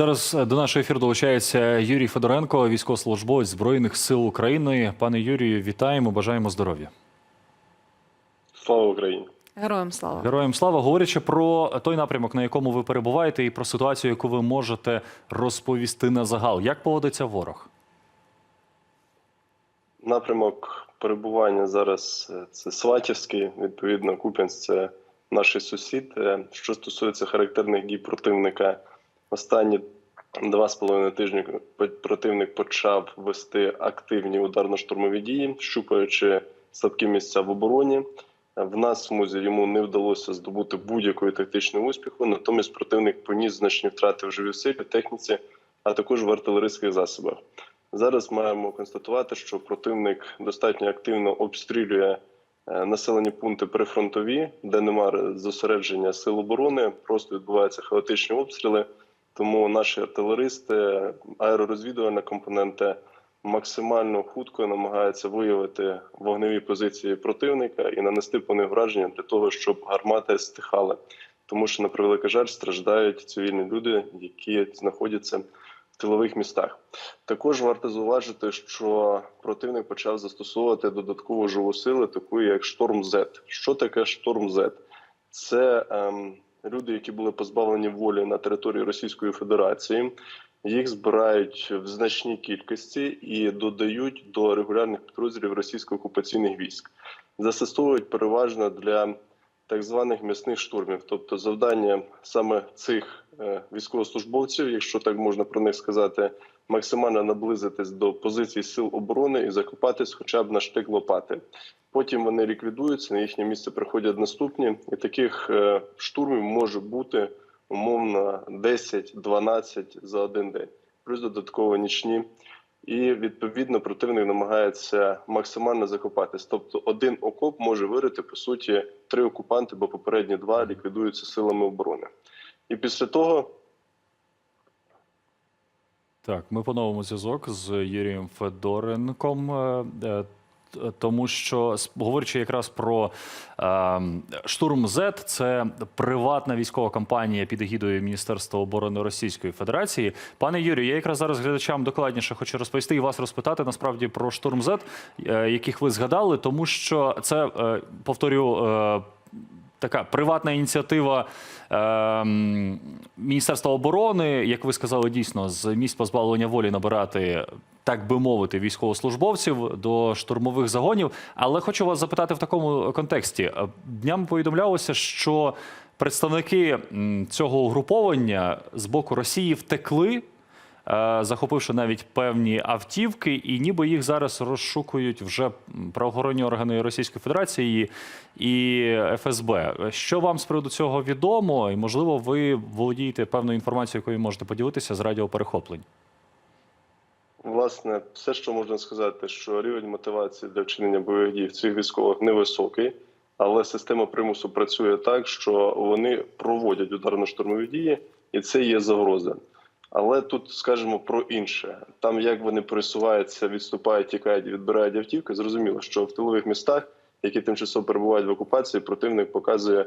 Зараз до нашого ефіру долучається Юрій Федоренко, військовослужбовець Збройних сил України. Пане Юрію, вітаємо, бажаємо здоров'я. Слава Україні! Героям слава. Героям слава. Говорячи про той напрямок, на якому ви перебуваєте, і про ситуацію, яку ви можете розповісти на загал. Як поводиться ворог? Напрямок перебування зараз е, це Сватівський, відповідно, Куп'янськ – це наш сусід. Е, Що стосується характерних дій противника, останні два з половиною тижні противник почав вести активні ударно-штурмові дії, щупаючи слабкі місця в обороні. В нас в смузі йому не вдалося здобути будь-якої тактичної успіху. Натомість противник поніс значні втрати в живій силі, техніці, а також в артилерійських засобах. Зараз маємо констатувати, що противник достатньо активно обстрілює е, населені пункти прифронтові, де немає зосередження сил оборони, просто відбуваються хаотичні обстріли. Тому наші артилеристи, аеророзвідувальна компоненти максимально хутко намагаються виявити вогневі позиції противника і нанести по них враження для того, щоб гармати стихали. Тому що на превеликий жаль страждають цивільні люди, які знаходяться в тилових містах. Також варто зауважити, що противник почав застосовувати додаткову живу силу, таку як шторм Z. Що таке шторм Z? Це ем, люди, які були позбавлені волі на території Російської Федерації. Їх збирають в значній кількості і додають до регулярних підрозділів російсько-окупаційних військ. Застосовують переважно для так званих м'ясних штурмів, тобто завдання саме цих е, військовослужбовців, якщо так можна про них сказати, максимально наблизитись до позицій сил оборони і закопатись, хоча б на штик лопати. Потім вони ліквідуються, на їхнє місце приходять наступні, і таких е, штурмів може бути умовно 10-12 за один день, плюс додатково нічні. І відповідно противник намагається максимально закопатись. Тобто, один окоп може вирити по суті три окупанти, бо попередні два ліквідуються силами оборони. І після того Так, ми поновимо зв'язок з Юрієм Федоренком. е, е, Тому що говорячи якраз про е, штурм Z, це приватна військова компанія під егідою Міністерства оборони Російської Федерації. Пане Юрію, я якраз зараз глядачам докладніше хочу розповісти і вас розпитати насправді про штурм Z, е, яких ви згадали, тому що це е, повторю. е, Така приватна ініціатива е, Міністерства оборони, як ви сказали, дійсно з місць позбавлення волі набирати, так би мовити, військовослужбовців до штурмових загонів. Але хочу вас запитати в такому контексті. Е, Днями повідомлялося, що представники цього угруповання з боку Росії втекли. Е, Захопивши навіть певні автівки, і ніби їх зараз розшукують вже правоохоронні органи Російської Федерації і ФСБ. Що вам з приводу цього відомо? І можливо, ви володієте певною інформацією, якою можете поділитися з радіоперехоплень? Власне, все, що можна сказати, що рівень мотивації для вчинення бойових дій в цих військових невисокий, але система примусу працює так, що вони проводять ударно-штурмові дії, і це є загроза. Але тут скажемо про інше: там як вони пересуваються, відступають, тікають, відбирають автівки. Зрозуміло, що в тилових містах, які тимчасово перебувають в окупації, противник показує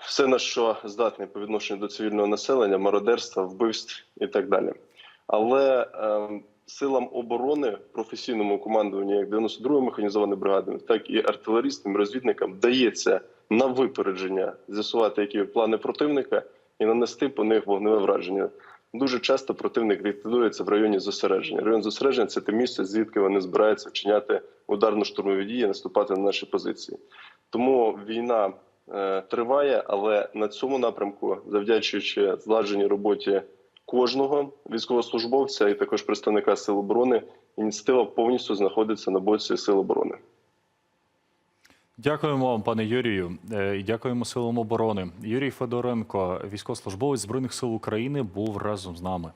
все на що здатний по відношенню до цивільного населення, мародерства, вбивств і так далі. Але ем, силам оборони, професійному командуванню, як 92-ї механізованої бригади, так і артилерістам, розвідникам вдається на випередження з'ясувати, які плани противника, і нанести по них вогневе враження. Дуже часто противник ліквідується в районі зосередження. Район зосередження це те місце, звідки вони збираються вчиняти ударно-штурмові дії, наступати на наші позиції. Тому війна е, триває, але на цьому напрямку, завдячуючи зладженій роботі кожного військовослужбовця і також представника сил оборони, ініціатива повністю знаходиться на боці сил оборони. Дякуємо вам, пане Юрію, е, і дякуємо силам оборони. Юрій Федоренко, військовослужбовець Збройних сил України, був разом з нами.